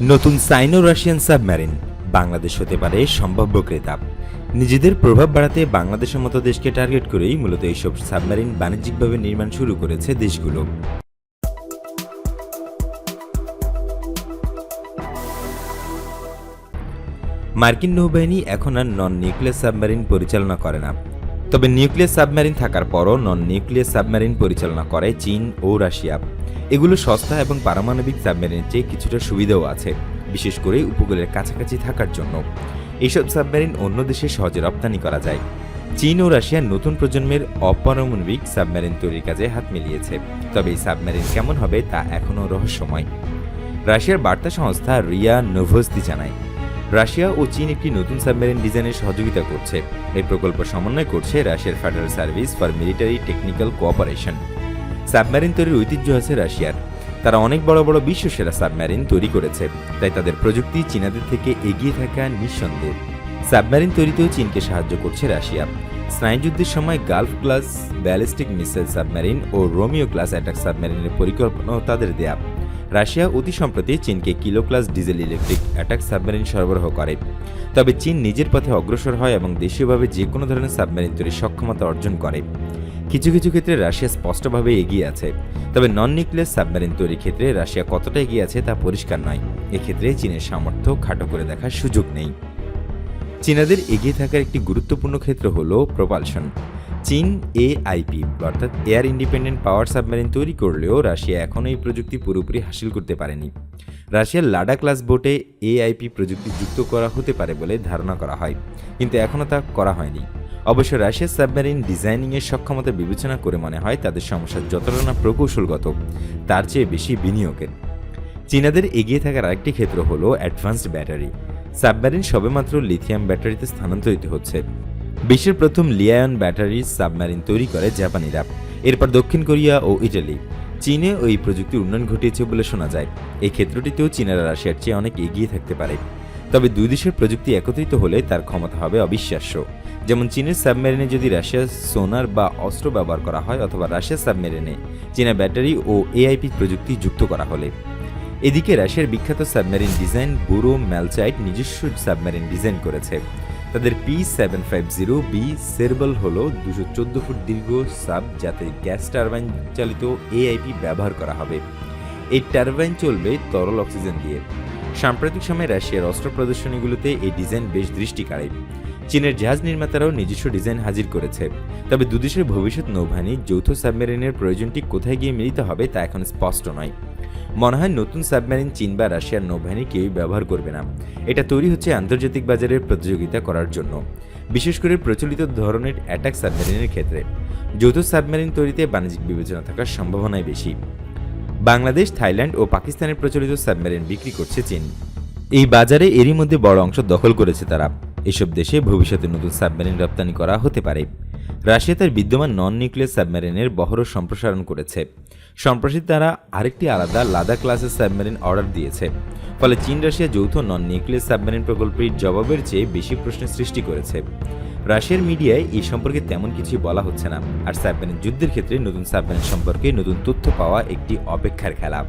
নতুন সাইনো Russian submarine Bangladesh হতে পারে সম্ভাব্য ক্রেতা। নিজেদের প্রভাব বাড়াতে বাংলাদেশের মতো দেশকে টার্গেট করেই মূলত এইসব সাবমেরিন বাণিজ্যিকভাবে নির্মাণ শুরু করেছে দেশগুলো। মার্কিন নৌবাহিনী এখন আর নন নিউক্লিয়ার সাবমেরিন পরিচালনা করে না। তবে নিউক্লিয়ার সাবমেরিন থাকার পরও নন নিউক্লিয়ার সাবমেরিন পরিচালনা করে চীন ও রাশিয়া। এগুলো সস্তা এবং পারমাণবিক সাবমেরিনের চেয়ে কিছুটা সুবিধাও আছে, বিশেষ করে উপকূলের কাছাকাছি থাকার জন্য। এইসব সাবমেরিন অন্য দেশে সহজে রপ্তানি করা যায়। চীন ও রাশিয়ার নতুন প্রজন্মের অপারমাণবিক সাবমেরিন তৈরির কাজে হাত মিলিয়েছে। তবে এই সাবমেরিন কেমন হবে তা এখনও রহস্যময়। রাশিয়ার বার্তা সংস্থা রিয়া নোভস্তি জানায়, রাশিয়া ও চীন একটি নতুন সাবমেরিন ডিজাইনের সহযোগিতা করছে। এই প্রকল্প সমন্বয় করছে রাশিয়ার federal service for military technical cooperation. Submarine তৈরির ঐতিহ্য আছে রাশিয়ার। তারা অনেক বড় বড় বিশ্বসেরা সাবমেরিন তৈরি করেছে, তাই তাদের প্রযুক্তি চীনাদের থেকে এগিয়ে থাকা নিঃসন্দেহ। সাবমেরিন তৈরিতেও চীনকে সাহায্য করছে রাশিয়া। স্নায়ুযুদ্ধের সময় golf class, ballistic missile submarine ও রোমিও ক্লাস অ্যাটাক সাবমেরিনের পরিকল্পনাও তাদের দেয়া। রাশিয়া অতি সম্প্রতি চীনকে kilo class diesel electric attack submarine সরবরাহ করে। তবে চীন নিজের পথে অগ্রসর হয় এবং দেশীয়ভাবে যে কোনো ধরনের সাবমেরিন তৈরির সক্ষমতা অর্জন করে। কিছু কিছু ক্ষেত্রে রাশিয়া স্পষ্টভাবে এগিয়ে আছে। তবে নন নিউক্লিয়ার সাবমেরিন তৈরির ক্ষেত্রে রাশিয়া কতটা এগিয়ে আছে তা পরিষ্কার নয়। এক্ষেত্রে চীনের সামর্থ্য খাটো করে দেখার সুযোগ নেই। চীনাদের এগিয়ে থাকার একটি গুরুত্বপূর্ণ ক্ষেত্র হল প্রপালশন চীন এআইপি অর্থাৎ এয়ার ইন্ডিপেন্ডেন্ট পাওয়ার সাবমেরিন তৈরি করলেও রাশিয়া এখনও এই প্রযুক্তি পুরোপুরি হাসিল করতে পারেনি। রাশিয়ার লাডা ক্লাস বোটে এআইপি প্রযুক্তি যুক্ত করা হতে পারে বলে ধারণা করা হয়, কিন্তু এখনও তা করা হয়নি। অবশ্য রাশিয়ার সাবমেরিন ডিজাইনিংয়ের সক্ষমতা বিবেচনা করে মনে হয় তাদের সমস্যা যতটা না প্রকৌশলগত, তার চেয়ে বেশি বিনিয়োগের। চীনাদের এগিয়ে থাকার আরেকটি ক্ষেত্র হল অ্যাডভান্সড ব্যাটারি। সাবমেরিন সবেমাত্র লিথিয়াম ব্যাটারিতে স্থানান্তরিত হচ্ছে। বিশ্বের প্রথম লিয়ায়ন ব্যাটারি সাবমেরিন তৈরি করে জাপানিরা, এরপর দক্ষিণ কোরিয়া ও ইটালি। চীনে ওই প্রযুক্তির উন্নয়ন ঘটিয়েছে বলে শোনা যায়। এই ক্ষেত্রটিতেও চীনারা রাশিয়ার চেয়ে অনেক এগিয়ে থাকতে পারে। তবে দুই দেশের প্রযুক্তি একত্রিত হলে তার ক্ষমতা হবে অবিশ্বাস্য। যেমন চীনের সাবমেরিনে যদি রাশিয়ার সোনার বা অস্ত্র ব্যবহার করা হয় অথবা রাশিয়ার সাবমেরিনে, চীনা ব্যাটারি ও এআইপি প্রযুক্তি যুক্ত করা হলে। এদিকে রাশিয়ার বিখ্যাত সাবমেরিন ডিজাইন বুরো ম্যালচাইট নিজস্ব সাবমেরিন ডিজাইন করেছে। তাদের P seven five zero B সেরবল হল দুশো চোদ্দ ফুট দীর্ঘ সাব যাতে গ্যাস টারবাইন চালিত এআইপি ব্যবহার করা হবে। এই টারবাইন চলবে তরল অক্সিজেন দিয়ে। সাম্প্রতিক সময়ে রাশিয়ার অস্ত্র প্রদর্শনীগুলোতে এই ডিজাইন বেশ দৃষ্টি কাড়ে চীনের জাহাজ নির্মাতারাও নিজস্ব ডিজাইন হাজির করেছে। তবে দুদেশের ভবিষ্যৎ নৌবাহিনীর যৌথ সাবমেরিনের প্রয়োজনটি কোথায় গিয়ে মিলিত হবে তা এখন স্পষ্ট নয়। মনে হয় নতুন সাবমেরিন চীন বা রাশিয়ার নৌবাহিনী কেউই ব্যবহার করবে না। এটা তৈরি হচ্ছে আন্তর্জাতিক বাজারের প্রতিযোগিতা করার জন্য, বিশেষ করে প্রচলিত ধরনের অ্যাটাক সাবমেরিনের ক্ষেত্রে। যৌথ সাবমেরিন তৈরিতে বাণিজ্যিক বিবেচনা থাকার সম্ভাবনাই বেশি। বাংলাদেশ, থাইল্যান্ড ও পাকিস্তানের প্রচলিত সাবমেরিন বিক্রি করছে চীন। এই বাজারে এরই মধ্যে বড় অংশ দখল করেছে তারা। এসব দেশে ভবিষ্যতে নতুন সাবমেরিন রপ্তানি করা হতে পারে। রাশিয়া তার বিদ্যমান নন নিউক্লিয়ার সাবমেরিনের বহর সম্প্রসারণ করেছে। সম্প্রতি তারা আরেকটি আলাদা লাদা ক্লাসের সাবমেরিন অর্ডার দিয়েছে। ফলে চীন রাশিয়া যৌথ নন নিউক্লিয়ার সাবমেরিন প্রকল্পের জবাবের চেয়ে বেশি প্রশ্নের সৃষ্টি করেছে। রাশিয়ার মিডিয়ায় এই সম্পর্কে তেমন কিছুই বলা হচ্ছে না। আর সাবমেরিন যুদ্ধের ক্ষেত্রে নতুন সাবমেরিন সম্পর্কে নতুন তথ্য পাওয়া একটি অপেক্ষার খেলা।